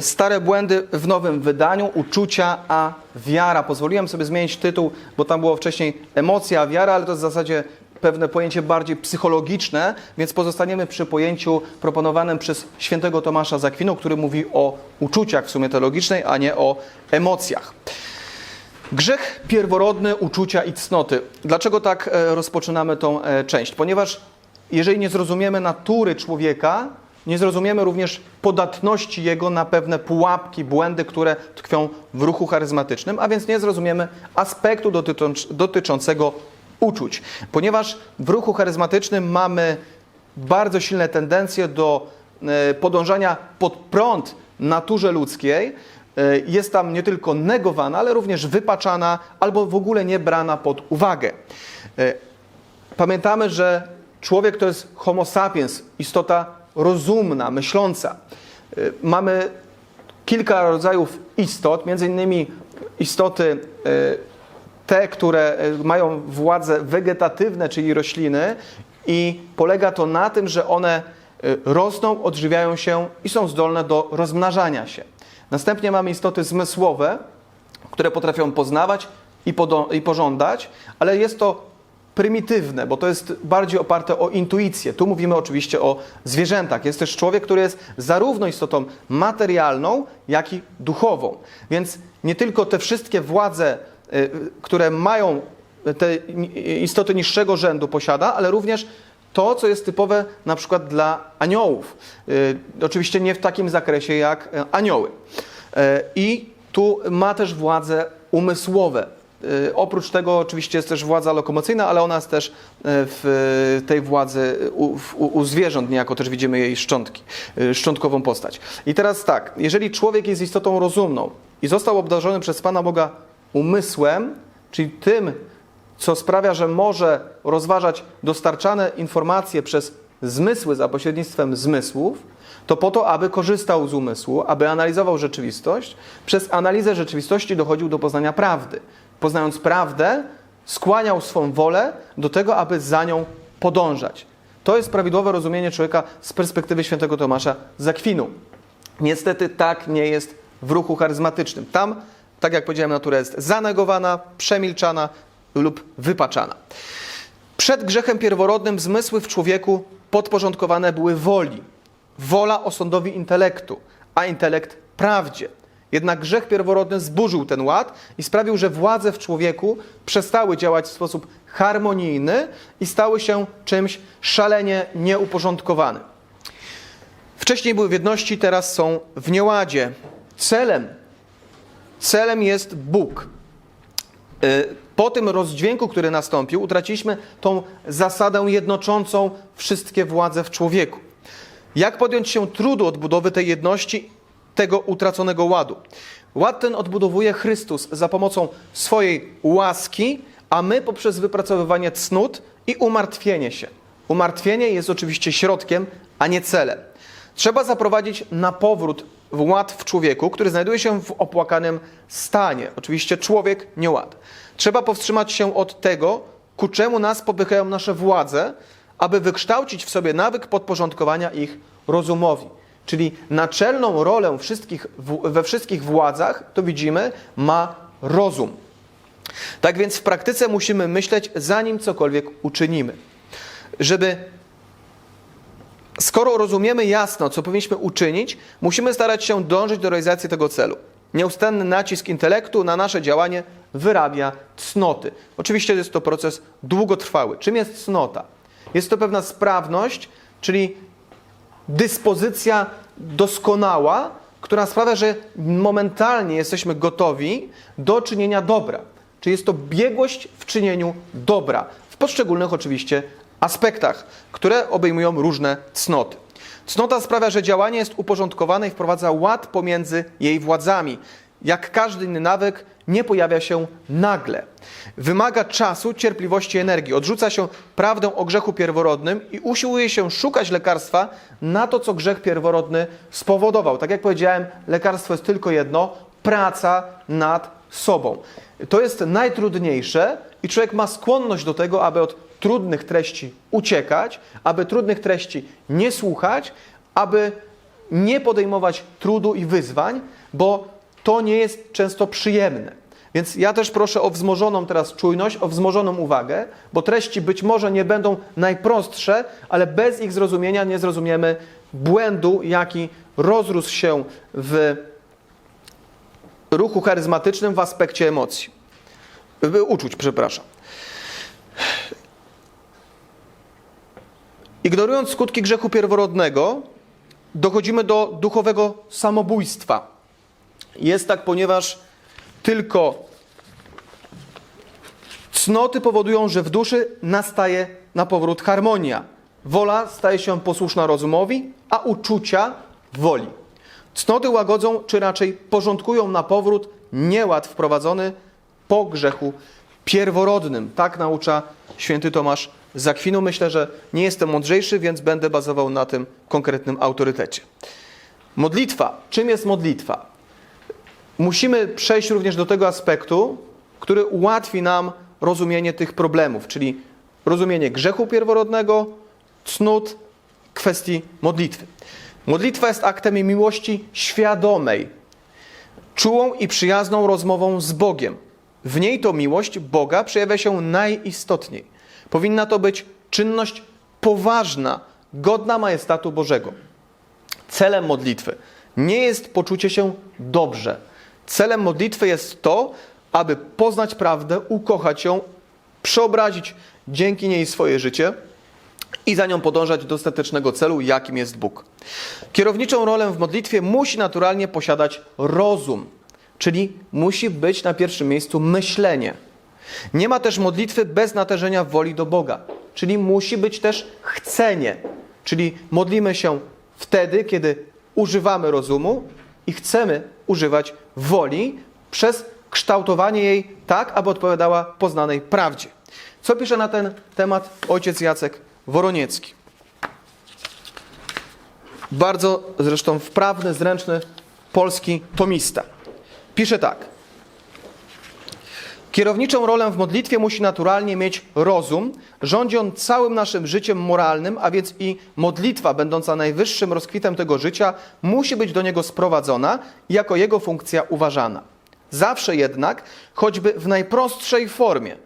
Stare błędy w nowym wydaniu, uczucia, a wiara. Pozwoliłem sobie zmienić tytuł, bo tam było wcześniej emocja, a wiara, ale to jest w zasadzie pewne pojęcie bardziej psychologiczne, więc pozostaniemy przy pojęciu proponowanym przez świętego Tomasza z Akwinu, który mówi o uczuciach w sumie teologicznej, a nie o emocjach. Grzech pierworodny, uczucia i cnoty. Dlaczego tak e, rozpoczynamy tą e, część? Ponieważ jeżeli nie zrozumiemy natury człowieka, nie zrozumiemy również podatności jego na pewne pułapki, błędy, które tkwią w ruchu charyzmatycznym, a więc nie zrozumiemy aspektu dotycząc, dotyczącego uczuć. Ponieważ w ruchu charyzmatycznym mamy bardzo silne tendencje do e, podążania pod prąd naturze ludzkiej, e, jest tam nie tylko negowana, ale również wypaczana albo w ogóle nie brana pod uwagę. E, Pamiętamy, że człowiek to jest homo sapiens, istota rozumna, myśląca. Y, Mamy kilka rodzajów istot, między innymi istoty y, te, które y, mają władze wegetatywne, czyli rośliny i polega to na tym, że one rosną, odżywiają się i są zdolne do rozmnażania się. Następnie mamy istoty zmysłowe, które potrafią poznawać i, i pożądać, ale jest to prymitywne, bo to jest bardziej oparte o intuicję. Tu mówimy oczywiście o zwierzętach. Jest też człowiek, który jest zarówno istotą materialną, jak i duchową. Więc nie tylko te wszystkie władze, y, które mają te istoty niższego rzędu posiada, ale również to, co jest typowe na przykład dla aniołów. Y, Oczywiście nie w takim zakresie jak e, anioły. I tu ma też władze umysłowe. Y, Oprócz tego oczywiście jest też władza lokomocyjna, ale ona jest też e, w tej władzy u, u, u zwierząt, niejako też widzimy jej szczątki, y, szczątkową postać. I teraz tak, jeżeli człowiek jest istotą rozumną i został obdarzony przez Pana Boga umysłem, czyli tym, co sprawia, że może rozważać dostarczane informacje przez zmysły za pośrednictwem zmysłów, to po to, aby korzystał z umysłu, aby analizował rzeczywistość, przez analizę rzeczywistości dochodził do poznania prawdy. Poznając prawdę, skłaniał swą wolę do tego, aby za nią podążać. To jest prawidłowe rozumienie człowieka z perspektywy świętego Tomasza z Akwinu. Niestety tak nie jest w ruchu charyzmatycznym. Tam, tak jak powiedziałem, natura jest zanegowana, przemilczana lub wypaczana. Przed grzechem pierworodnym zmysły w człowieku podporządkowane były woli. Wola osądowi intelektu, a intelekt prawdzie. Jednak grzech pierworodny zburzył ten ład i sprawił, że władze w człowieku przestały działać w sposób harmonijny i stały się czymś szalenie nieuporządkowanym. Wcześniej były w jedności, teraz są w nieładzie. Celem, celem jest Bóg. Y, Po tym rozdźwięku, który nastąpił, utraciliśmy tą zasadę jednoczącą wszystkie władze w człowieku. Jak podjąć się trudu odbudowy tej jedności, tego utraconego ładu? Ład ten odbudowuje Chrystus za pomocą swojej łaski, a my poprzez wypracowywanie cnót i umartwienie się. Umartwienie jest oczywiście środkiem, a nie celem. Trzeba zaprowadzić na powrót ład w człowieku, który znajduje się w opłakanym stanie. Oczywiście człowiek nie ład. Trzeba powstrzymać się od tego, ku czemu nas popychają nasze władze, aby wykształcić w sobie nawyk podporządkowania ich rozumowi. Czyli naczelną rolę wszystkich, we wszystkich władzach, to widzimy, ma rozum. Tak więc w praktyce musimy myśleć, zanim cokolwiek uczynimy. Żeby Skoro rozumiemy jasno, co powinniśmy uczynić, musimy starać się dążyć do realizacji tego celu. Nieustanny nacisk intelektu na nasze działanie wyrabia cnoty. Oczywiście jest to proces długotrwały. Czym jest cnota? Jest to pewna sprawność, czyli dyspozycja doskonała, która sprawia, że momentalnie jesteśmy gotowi do czynienia dobra. Czyli jest to biegłość w czynieniu dobra, w poszczególnych oczywiście aspektach, które obejmują różne cnoty. Cnota sprawia, że działanie jest uporządkowane i wprowadza ład pomiędzy jej władzami. Jak każdy inny nawyk, nie pojawia się nagle. Wymaga czasu, cierpliwości energii. Odrzuca się prawdę o grzechu pierworodnym i usiłuje się szukać lekarstwa na to, co grzech pierworodny spowodował. Tak jak powiedziałem, lekarstwo jest tylko jedno praca nad sobą. To jest najtrudniejsze i człowiek ma skłonność do tego, aby od trudnych treści uciekać, aby trudnych treści nie słuchać, aby nie podejmować trudu i wyzwań, bo to nie jest często przyjemne. Więc ja też proszę o wzmożoną teraz czujność, o wzmożoną uwagę, bo treści być może nie będą najprostsze, ale bez ich zrozumienia nie zrozumiemy błędu, jaki rozrósł się w ruchu charyzmatycznym w aspekcie emocji. Uczuć, przepraszam. Ignorując skutki grzechu pierworodnego, dochodzimy do duchowego samobójstwa. Jest tak, ponieważ tylko cnoty powodują, że w duszy nastaje na powrót harmonia. Wola staje się posłuszna rozumowi, a uczucia woli. Cnoty łagodzą, czy raczej porządkują na powrót nieład wprowadzony po grzechu pierworodnym. Tak naucza święty Tomasz z Akwinu. Myślę, że nie jestem mądrzejszy, więc będę bazował na tym konkretnym autorytecie. Modlitwa. Czym jest modlitwa? Musimy przejść również do tego aspektu, który ułatwi nam rozumienie tych problemów, czyli rozumienie grzechu pierworodnego, cnót, kwestii modlitwy. Modlitwa jest aktem miłości świadomej, czułą i przyjazną rozmową z Bogiem. W niej to miłość Boga przejawia się najistotniej. Powinna to być czynność poważna, godna majestatu Bożego. Celem modlitwy nie jest poczucie się dobrze. Celem modlitwy jest to, aby poznać prawdę, ukochać ją, przeobrazić dzięki niej swoje życie i za nią podążać do ostatecznego celu, jakim jest Bóg. Kierowniczą rolę w modlitwie musi naturalnie posiadać rozum, czyli musi być na pierwszym miejscu myślenie. Nie ma też modlitwy bez natężenia woli do Boga, czyli musi być też chcenie, czyli modlimy się wtedy, kiedy używamy rozumu i chcemy używać woli przez kształtowanie jej tak, aby odpowiadała poznanej prawdzie. Co pisze na ten temat ojciec Jacek Woroniecki? Bardzo zresztą wprawny, zręczny polski tomista. Pisze tak. Kierowniczą rolę w modlitwie musi naturalnie mieć rozum, rządzi on całym naszym życiem moralnym, a więc i modlitwa, będąca najwyższym rozkwitem tego życia, musi być do niego sprowadzona i jako jego funkcja uważana. Zawsze jednak, choćby w najprostszej formie,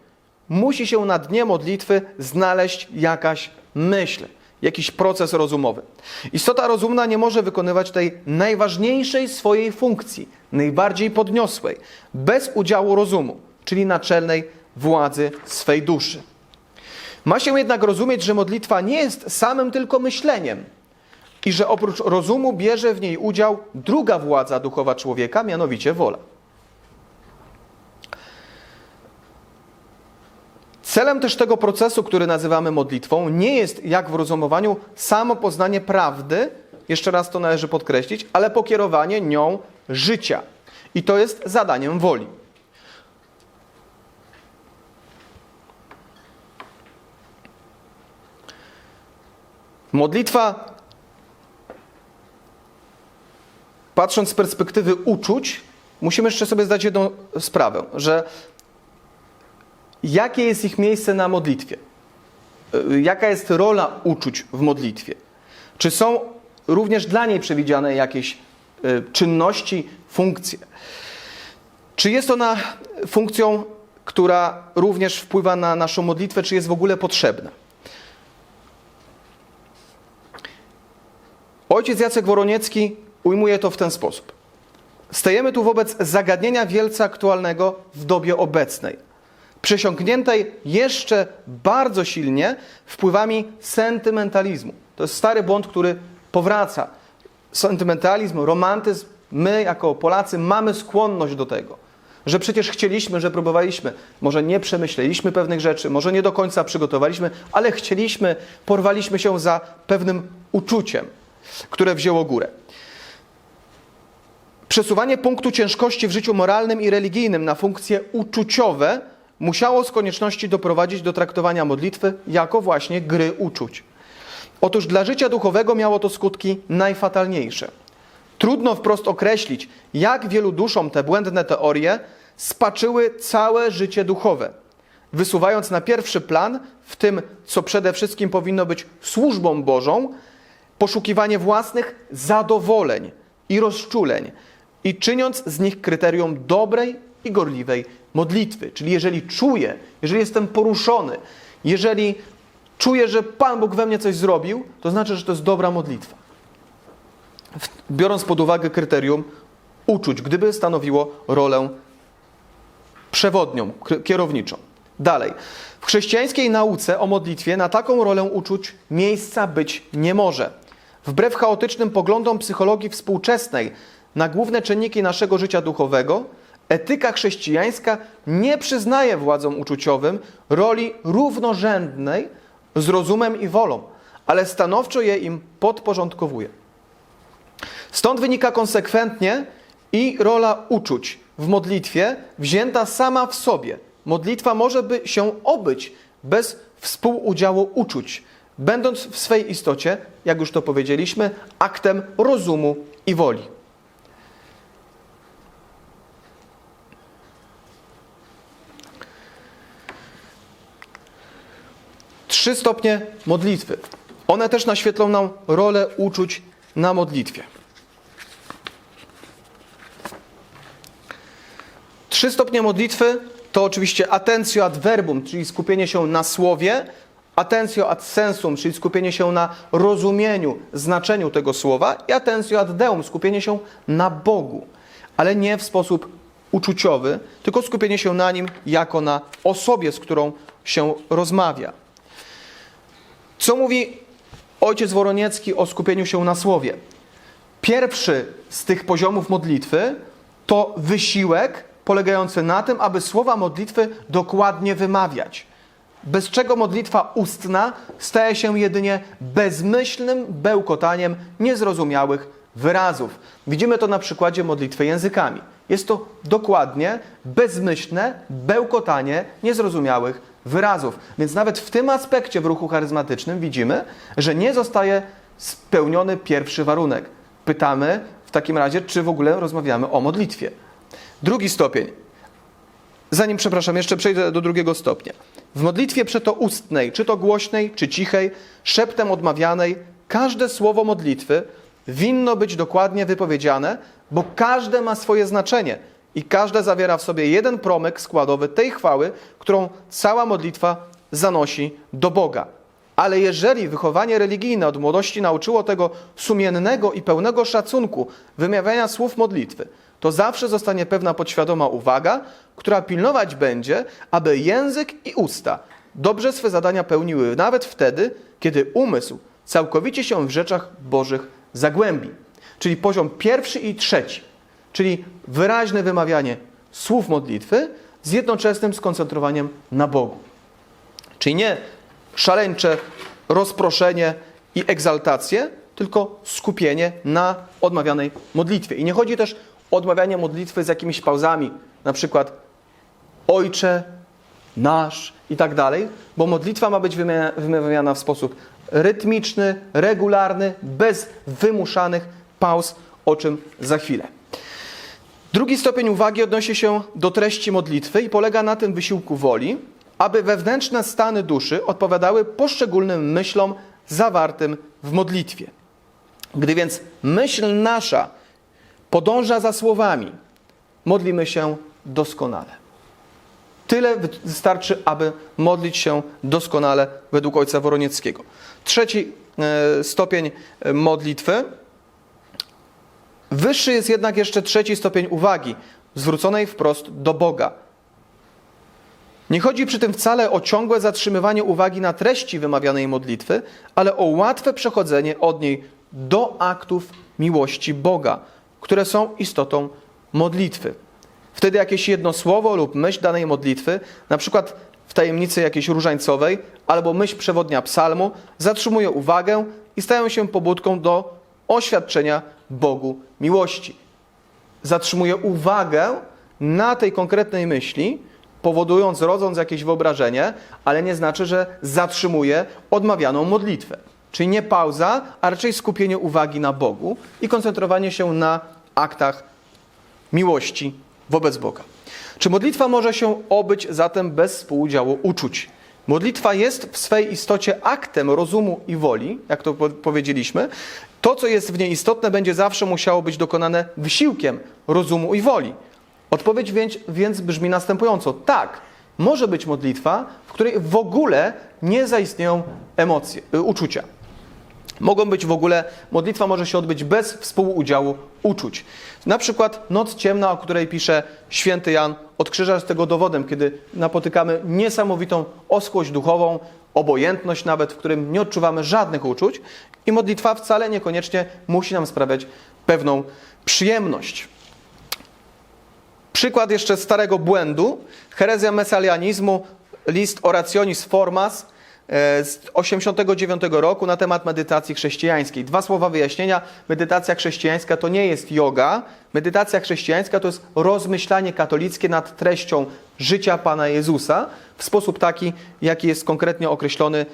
musi się na dnie modlitwy znaleźć jakaś myśl, jakiś proces rozumowy. Istota rozumna nie może wykonywać tej najważniejszej swojej funkcji, najbardziej podniosłej, bez udziału rozumu, czyli naczelnej władzy swej duszy. Ma się jednak rozumieć, że modlitwa nie jest samym tylko myśleniem i że oprócz rozumu bierze w niej udział druga władza duchowa człowieka, mianowicie wola. Celem też tego procesu, który nazywamy modlitwą, nie jest, jak w rozumowaniu, samo poznanie prawdy, jeszcze raz to należy podkreślić, ale pokierowanie nią życia. I to jest zadaniem woli. Modlitwa, patrząc z perspektywy uczuć, musimy jeszcze sobie zdać jedną sprawę, że jakie jest ich miejsce na modlitwie? Y, Jaka jest rola uczuć w modlitwie? Czy są również dla niej przewidziane jakieś y, czynności, funkcje? Czy jest ona funkcją, która również wpływa na naszą modlitwę, czy jest w ogóle potrzebna? Ojciec Jacek Woroniecki ujmuje to w ten sposób. Stajemy tu wobec zagadnienia wielce aktualnego w dobie obecnej, przesiąkniętej jeszcze bardzo silnie wpływami sentymentalizmu. To jest stary błąd, który powraca. Sentymentalizm, romantyzm, my jako Polacy mamy skłonność do tego, że przecież chcieliśmy, że próbowaliśmy, może nie przemyśleliśmy pewnych rzeczy, może nie do końca przygotowaliśmy, ale chcieliśmy, porwaliśmy się za pewnym uczuciem, które wzięło górę. Przesuwanie punktu ciężkości w życiu moralnym i religijnym na funkcje uczuciowe musiało z konieczności doprowadzić do traktowania modlitwy jako właśnie gry uczuć. Otóż dla życia duchowego miało to skutki najfatalniejsze. Trudno wprost określić, jak wielu duszom te błędne teorie spaczyły całe życie duchowe, wysuwając na pierwszy plan w tym, co przede wszystkim powinno być służbą Bożą, poszukiwanie własnych zadowoleń i rozczuleń i czyniąc z nich kryterium dobrej i gorliwej modlitwy. Czyli jeżeli czuję, jeżeli jestem poruszony, jeżeli czuję, że Pan Bóg we mnie coś zrobił, to znaczy, że to jest dobra modlitwa. Biorąc pod uwagę kryterium uczuć, gdyby stanowiło rolę przewodnią, kierowniczą. Dalej. W chrześcijańskiej nauce o modlitwie na taką rolę uczuć miejsca być nie może. Wbrew chaotycznym poglądom psychologii współczesnej na główne czynniki naszego życia duchowego, etyka chrześcijańska nie przyznaje władzom uczuciowym roli równorzędnej z rozumem i wolą, ale stanowczo je im podporządkowuje. Stąd wynika konsekwentnie i rola uczuć w modlitwie wzięta sama w sobie. Modlitwa może by się obyć bez współudziału uczuć, będąc w swej istocie, jak już to powiedzieliśmy, aktem rozumu i woli. Trzy stopnie modlitwy. One też naświetlą nam rolę uczuć na modlitwie. Trzy stopnie modlitwy to oczywiście attentio ad verbum, czyli skupienie się na słowie, attentio ad sensum, czyli skupienie się na rozumieniu, znaczeniu tego słowa i attentio ad deum, skupienie się na Bogu, ale nie w sposób uczuciowy, tylko skupienie się na nim jako na osobie, z którą się rozmawia. Co mówi ojciec Woroniecki o skupieniu się na słowie? Pierwszy z tych poziomów modlitwy to wysiłek polegający na tym, aby słowa modlitwy dokładnie wymawiać. Bez czego modlitwa ustna staje się jedynie bezmyślnym bełkotaniem niezrozumiałych wyrazów. Widzimy to na przykładzie modlitwy językami. Jest to dokładnie bezmyślne bełkotanie niezrozumiałych wyrazów. Więc nawet w tym aspekcie w ruchu charyzmatycznym widzimy, że nie zostaje spełniony pierwszy warunek. Pytamy w takim razie, czy w ogóle rozmawiamy o modlitwie. Drugi stopień. Zanim, przepraszam, jeszcze przejdę do drugiego stopnia. W modlitwie przeto ustnej, czy to głośnej, czy cichej, szeptem odmawianej, każde słowo modlitwy winno być dokładnie wypowiedziane, bo każde ma swoje znaczenie i każde zawiera w sobie jeden promyk składowy tej chwały, którą cała modlitwa zanosi do Boga. Ale jeżeli wychowanie religijne od młodości nauczyło tego sumiennego i pełnego szacunku wymawiania słów modlitwy, to zawsze zostanie pewna podświadoma uwaga, która pilnować będzie, aby język i usta dobrze swe zadania pełniły nawet wtedy, kiedy umysł całkowicie się w rzeczach Bożych zagłębi. Czyli poziom pierwszy i trzeci, czyli wyraźne wymawianie słów modlitwy z jednoczesnym skoncentrowaniem na Bogu. Czyli nie szaleńcze rozproszenie i egzaltację, tylko skupienie na odmawianej modlitwie. I nie chodzi też o odmawianie modlitwy z jakimiś pauzami, na przykład Ojcze, nasz i tak dalej, bo modlitwa ma być wymawiana w sposób rytmiczny, regularny, bez wymuszanych pauz, o czym za chwilę. Drugi stopień uwagi odnosi się do treści modlitwy i polega na tym wysiłku woli, aby wewnętrzne stany duszy odpowiadały poszczególnym myślom zawartym w modlitwie. Gdy więc myśl nasza podąża za słowami, modlimy się doskonale. Tyle wystarczy, aby modlić się doskonale według ojca Woronieckiego. Trzeci e, stopień e, modlitwy. Wyższy jest jednak jeszcze trzeci stopień uwagi, zwróconej wprost do Boga. Nie chodzi przy tym wcale o ciągłe zatrzymywanie uwagi na treści wymawianej modlitwy, ale o łatwe przechodzenie od niej do aktów miłości Boga, które są istotą modlitwy. Wtedy jakieś jedno słowo lub myśl danej modlitwy, na przykład w tajemnicy jakiejś różańcowej albo myśl przewodnia psalmu, zatrzymuje uwagę i stają się pobudką do oświadczenia Bogu miłości. Zatrzymuje uwagę na tej konkretnej myśli, powodując, rodząc jakieś wyobrażenie, ale nie znaczy, że zatrzymuje odmawianą modlitwę. Czyli nie pauza, a raczej skupienie uwagi na Bogu i koncentrowanie się na aktach miłości wobec Boga. Czy modlitwa może się obyć zatem bez współudziału uczuć? Modlitwa jest w swej istocie aktem rozumu i woli, jak to po- powiedzieliśmy. To, co jest w niej istotne, będzie zawsze musiało być dokonane wysiłkiem rozumu i woli. Odpowiedź więc, więc brzmi następująco: tak, może być modlitwa, w której w ogóle nie zaistnieją emocje, y, uczucia. Mogą być w ogóle, modlitwa może się odbyć bez współudziału uczuć. Na przykład Noc Ciemna, o której pisze święty Jan od Krzyża jest tego dowodem, kiedy napotykamy niesamowitą oschłość duchową, obojętność nawet, w którym nie odczuwamy żadnych uczuć i modlitwa wcale niekoniecznie musi nam sprawiać pewną przyjemność. Przykład jeszcze starego błędu. Herezja mesalianizmu, list Orationis Formas z 89 roku na temat medytacji chrześcijańskiej. Dwa słowa wyjaśnienia. Medytacja chrześcijańska to nie jest yoga. Medytacja chrześcijańska to jest rozmyślanie katolickie nad treścią życia Pana Jezusa w sposób taki, jaki jest konkretnie określony.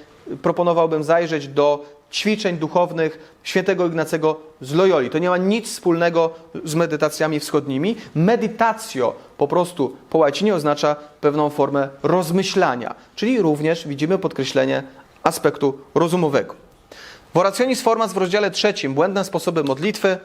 Proponowałbym zajrzeć do ćwiczeń duchownych świętego Ignacego z Loyoli. To nie ma nic wspólnego z medytacjami wschodnimi. Meditatio po prostu po łacinie oznacza pewną formę rozmyślania, czyli również widzimy podkreślenie aspektu rozumowego. W Orationis Formas w rozdziale trzecim błędne sposoby modlitwy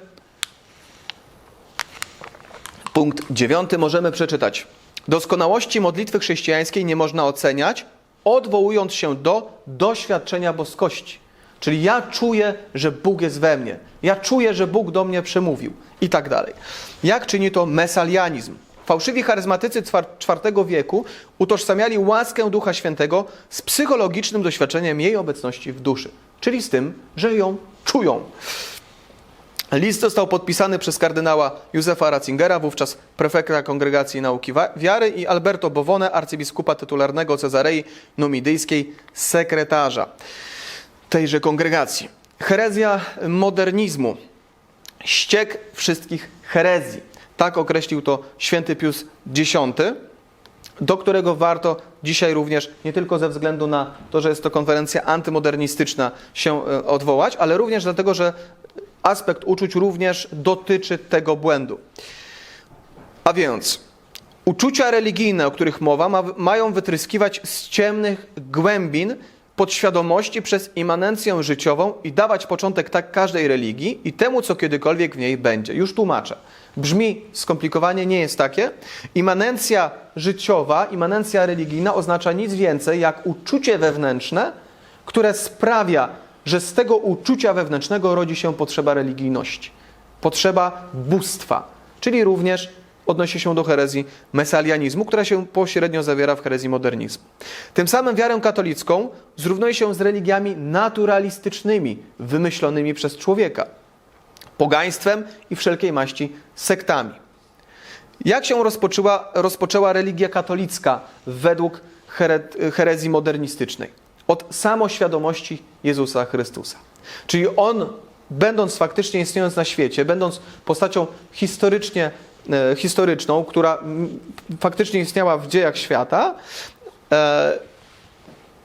punkt dziewiąty możemy przeczytać. Doskonałości modlitwy chrześcijańskiej nie można oceniać, odwołując się do doświadczenia boskości. Czyli ja czuję, że Bóg jest we mnie. Ja czuję, że Bóg do mnie przemówił. I tak dalej. Jak czyni to mesalianizm? Fałszywi charyzmatycy IV wieku utożsamiali łaskę Ducha Świętego z psychologicznym doświadczeniem jej obecności w duszy. Czyli z tym, że ją czują. List został podpisany przez kardynała Józefa Ratzingera, wówczas prefekta Kongregacji Nauki Wiary i Alberto Bowone, arcybiskupa tytularnego Cezarei Numidyjskiej, sekretarza tejże kongregacji. Herezja modernizmu. Ściek wszystkich herezji. Tak określił to święty Pius X, do którego warto dzisiaj również, nie tylko ze względu na to, że jest to konferencja antymodernistyczna, się e, odwołać, ale również dlatego, że aspekt uczuć również dotyczy tego błędu. A więc uczucia religijne, o których mowa, ma, mają wytryskiwać z ciemnych głębin podświadomości przez imanencję życiową i dawać początek tak każdej religii i temu, co kiedykolwiek w niej będzie. Już tłumaczę. Brzmi skomplikowanie, nie jest takie. Imanencja życiowa, imanencja religijna oznacza nic więcej jak uczucie wewnętrzne, które sprawia, że z tego uczucia wewnętrznego rodzi się potrzeba religijności, potrzeba bóstwa, czyli również odnosi się do herezji mesalianizmu, która się pośrednio zawiera w herezji modernizmu. Tym samym wiarę katolicką zrównuje się z religiami naturalistycznymi, wymyślonymi przez człowieka, pogaństwem i wszelkiej maści sektami. Jak się rozpoczęła, rozpoczęła religia katolicka według here, herezji modernistycznej? Od samoświadomości Jezusa Chrystusa. Czyli on, będąc faktycznie istniejąc na świecie, będąc postacią historycznie, historyczną, która faktycznie istniała w dziejach świata, e,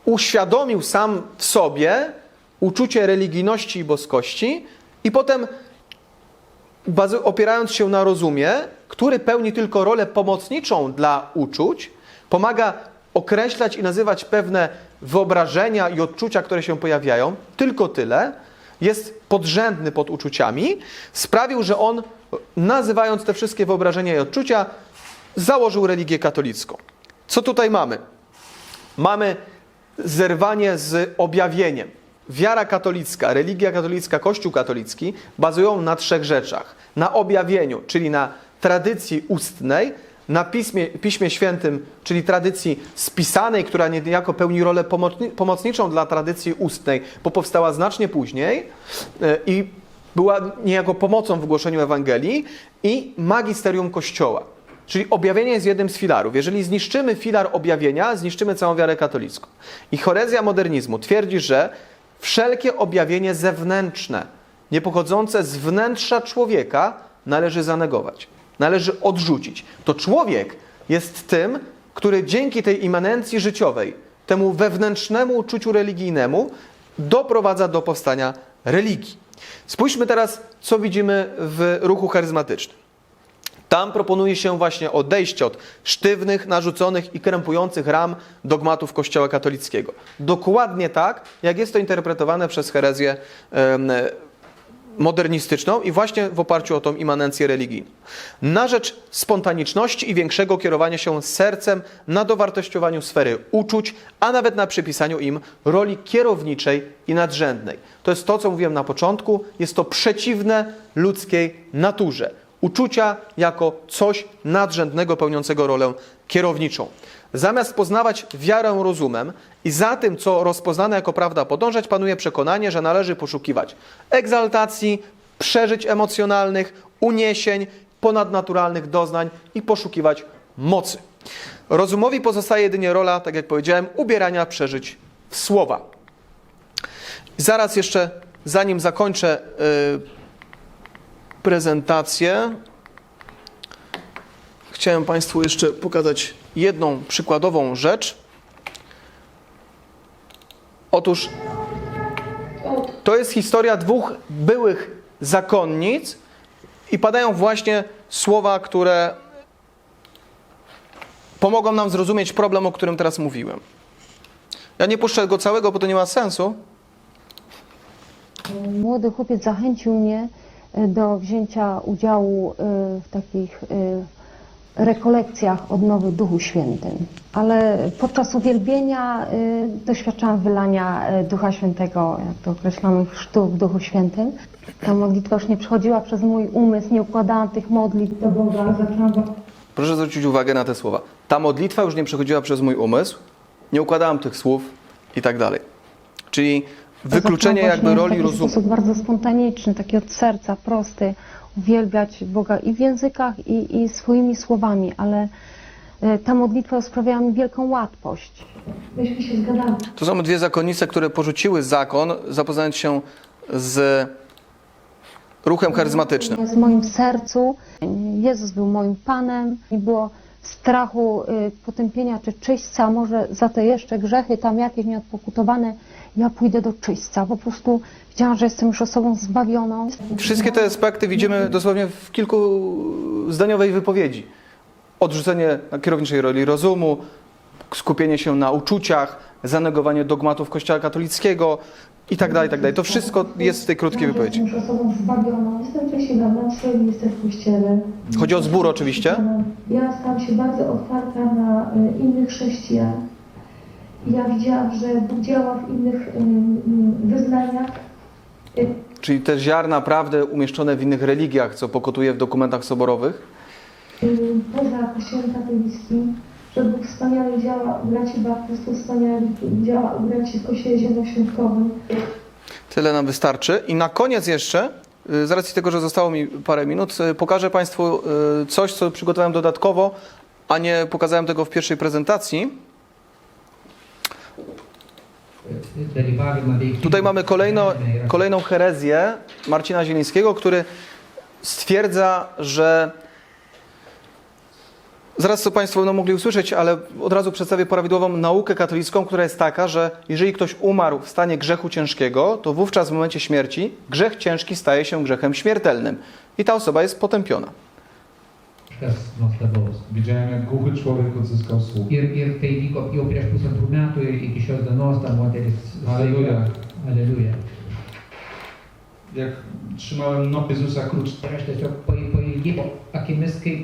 uświadomił sam w sobie uczucie religijności i boskości i potem opierając się na rozumie, który pełni tylko rolę pomocniczą dla uczuć, pomaga określać i nazywać pewne wyobrażenia i odczucia, które się pojawiają, tylko tyle, jest podrzędny pod uczuciami, sprawił, że on, nazywając te wszystkie wyobrażenia i odczucia, założył religię katolicką. Co tutaj mamy? Mamy zerwanie z objawieniem. Wiara katolicka, religia katolicka, Kościół katolicki bazują na trzech rzeczach. Na objawieniu, czyli na tradycji ustnej, na piśmie, Świętym, czyli tradycji spisanej, która niejako pełni rolę pomocni, pomocniczą dla tradycji ustnej, bo powstała znacznie później e, i była niejako pomocą w głoszeniu Ewangelii i magisterium Kościoła. Czyli objawienie jest jednym z filarów. Jeżeli zniszczymy filar objawienia, zniszczymy całą wiarę katolicką. I chorezja modernizmu twierdzi, że wszelkie objawienie zewnętrzne, nie pochodzące z wnętrza człowieka, należy zanegować, należy odrzucić. To człowiek jest tym, który dzięki tej immanencji życiowej, temu wewnętrznemu uczuciu religijnemu, doprowadza do powstania religii. Spójrzmy teraz, co widzimy w ruchu charyzmatycznym. Tam proponuje się właśnie odejście od sztywnych, narzuconych i krępujących ram dogmatów Kościoła katolickiego. Dokładnie tak, jak jest to interpretowane przez herezję modernistyczną i właśnie w oparciu o tą imanencję religijną. Na rzecz spontaniczności i większego kierowania się sercem na dowartościowaniu sfery uczuć, a nawet na przypisaniu im roli kierowniczej i nadrzędnej. To jest to, co mówiłem na początku, jest to przeciwne ludzkiej naturze. Uczucia jako coś nadrzędnego pełniącego rolę kierowniczą. Zamiast poznawać wiarę rozumem i za tym, co rozpoznane jako prawda podążać, panuje przekonanie, że należy poszukiwać egzaltacji, przeżyć emocjonalnych, uniesień, ponadnaturalnych doznań i poszukiwać mocy. Rozumowi pozostaje jedynie rola, tak jak powiedziałem, ubierania przeżyć w słowa. Zaraz jeszcze, zanim zakończę yy, prezentację, chciałem Państwu jeszcze pokazać jedną przykładową rzecz. Otóż to jest historia dwóch byłych zakonnic i padają właśnie słowa, które pomogą nam zrozumieć problem, o którym teraz mówiłem. Ja nie puszczę go całego, bo to nie ma sensu. Młody chłopiec zachęcił mnie e, do wzięcia udziału e, w takich e, rekolekcjach odnowy Duchu Świętym. Ale podczas uwielbienia e, doświadczałam wylania e, Ducha Świętego, jak to określamy, chrztu w Duchu Świętym. Ta modlitwa już nie przechodziła przez mój umysł, nie układałam tych modlitw do Boga, zaczęłam Proszę zwrócić uwagę na te słowa. Ta modlitwa już nie przechodziła przez mój umysł, nie układałam tych słów i tak dalej. Czyli wykluczenie Zaczęłam jakby roli w taki rozumu. sposób bardzo spontaniczny, taki od serca, prosty, uwielbiać Boga i w językach, i, i swoimi słowami, ale e, ta modlitwa sprawiała mi wielką łatwość. Myśmy się. To są dwie zakonnice, które porzuciły zakon, zapoznając się z ruchem charyzmatycznym. W moim sercu Jezus był moim Panem i było strachu y, potępienia czy czyśćca, może za te jeszcze grzechy tam jakieś nieodpokutowane, ja pójdę do czyśćca. Po prostu wiedziałam, że jestem już osobą zbawioną. Wszystkie te aspekty widzimy dosłownie w kilku zdaniowej wypowiedzi. Odrzucenie kierowniczej roli rozumu, skupienie się na uczuciach, zanegowanie dogmatów Kościoła katolickiego i tak dalej, i tak dalej. To wszystko jest w tej krótkiej wypowiedzi. Jestem już osobą zbawioną. Jestem wcześniej na naczelni, jestem w kościele. Chodzi o zbór oczywiście. Ja stałam się bardzo otwarta na y, innych chrześcijan. Ja widziałam, że Bóg działa w innych wyznaniach. Czyli te ziarna prawdy umieszczone w innych religiach, co pokotuje w dokumentach soborowych. poza Kościołem katolickim, że Bóg wspaniale działa u braci baptystów, wspaniale działa u braci w Kościele Zielonoświątkowym. Tyle nam wystarczy. I na koniec jeszcze, y, z racji tego, że zostało mi parę minut, y, pokażę Państwu y, coś, co przygotowałem dodatkowo, a nie pokazałem tego w pierwszej prezentacji. Tutaj mamy kolejno, kolejną herezję Marcina Zielińskiego, który stwierdza, że zaraz to Państwo będą mogli usłyszeć, ale od razu przedstawię prawidłową naukę katolicką, która jest taka, że jeżeli ktoś umarł w stanie grzechu ciężkiego, to wówczas w momencie śmierci grzech ciężki staje się grzechem śmiertelnym i ta osoba jest potępiona. Widziałem, jak głuchy człowiek odzyskał słuch. Ir, ir tai vyko jau prieš pusantrų metų ir iki šios dienos ta moteris. Halleluja. Aleliuja. Jak trzymałem nopy Jezusa krucz, Ir aš tiesiog pa- pailgimo akimis kaip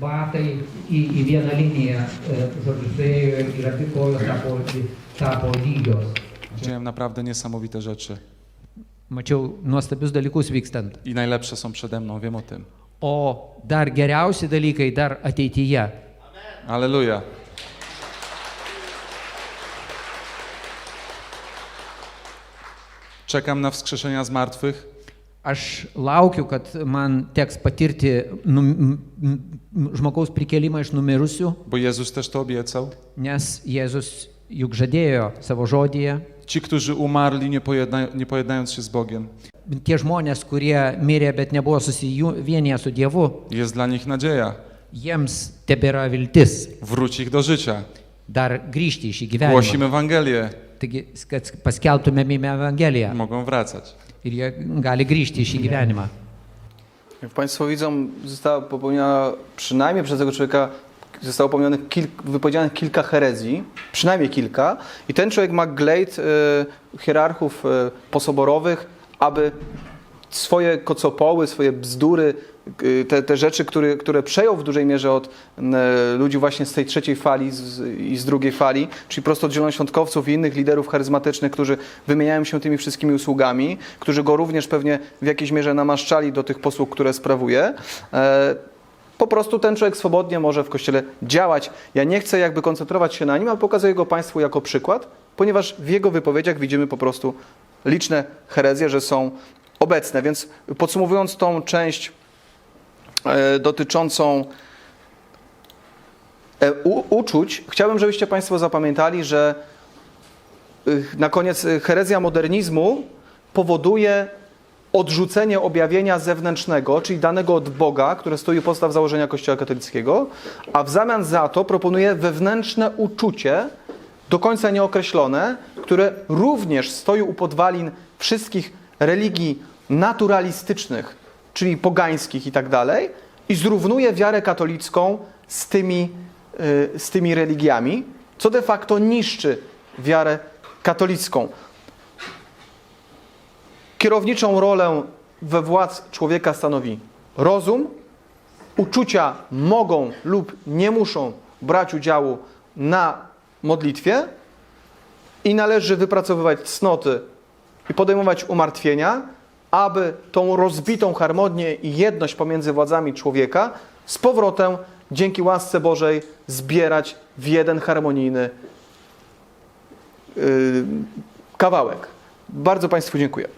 batai į, į vieną liniją, e, žodžiu, suėjo ir abi kojos tapo, tapo lygios. Widziałem naprawdę niesamowite rzeczy Mačiau nuostabius dalykus vykstant. i najlepsze są przede mną, wiem o tym. O dar geriausi dalykai dar ateityje. Aleluja. Czekam na wskrzeszenia z martwych, Aš laukiu, kad man teks patirti num, žmogaus prikelimą iš numirusių, bo Jezus też to obiecał. nes Jėzus juk žadėjo savo žodyje. Ci, którzy umarli, nie, pojedna, nie pojednając się z Bogiem, Tie žmonės, kurie mirė, bet nebuvo susivienyje su Dievu, jest dla nich nadzieja. jiems tebėra viltis Wróć ich do życia. dar grįžti į šį gyvenimą. Głosimy Ewangelię, Taigi, kad paskelbtumėme Evangeliją mogą wracać. ir jie gali grįžti į šį gyvenimą. Jak Państwo widzą, została popełniona przynajmniej przez tego człowieka zostało popełnionych kil, wypowiedzianych kilka herezji, przynajmniej kilka, i ten człowiek ma glejt y, hierarchów y, posoborowych, aby swoje kocopoły, swoje bzdury, y, te, te rzeczy, które, które przejął w dużej mierze od ludzi właśnie z tej trzeciej fali z, i z drugiej fali, czyli prosto od zielonoświątkowców i innych liderów charyzmatycznych, którzy wymieniają się tymi wszystkimi usługami, którzy go również pewnie w jakiejś mierze namaszczali do tych posług, które sprawuje. E, po prostu ten człowiek swobodnie może w kościele działać. Ja nie chcę jakby koncentrować się na nim, a pokazuję go Państwu jako przykład, ponieważ w jego wypowiedziach widzimy po prostu liczne herezje, że są obecne. Więc podsumowując tą część e, dotyczącą e, uczuć, chciałbym, żebyście Państwo zapamiętali, że y, na koniec herezja modernizmu powoduje odrzucenie objawienia zewnętrznego, czyli danego od Boga, które stoi u podstaw założenia Kościoła katolickiego, a w zamian za to proponuje wewnętrzne uczucie, do końca nieokreślone, które również stoi u podwalin wszystkich religii naturalistycznych, czyli pogańskich i tak dalej, i zrównuje wiarę katolicką z tymi, y, z tymi religiami, co de facto niszczy wiarę katolicką. Kierowniczą rolę we władz człowieka stanowi rozum. Uczucia mogą lub nie muszą brać udziału na modlitwie i należy wypracowywać cnoty i podejmować umartwienia, aby tą rozbitą harmonię i jedność pomiędzy władzami człowieka z powrotem dzięki łasce Bożej zbierać w jeden harmonijny yy, kawałek. Bardzo Państwu dziękuję.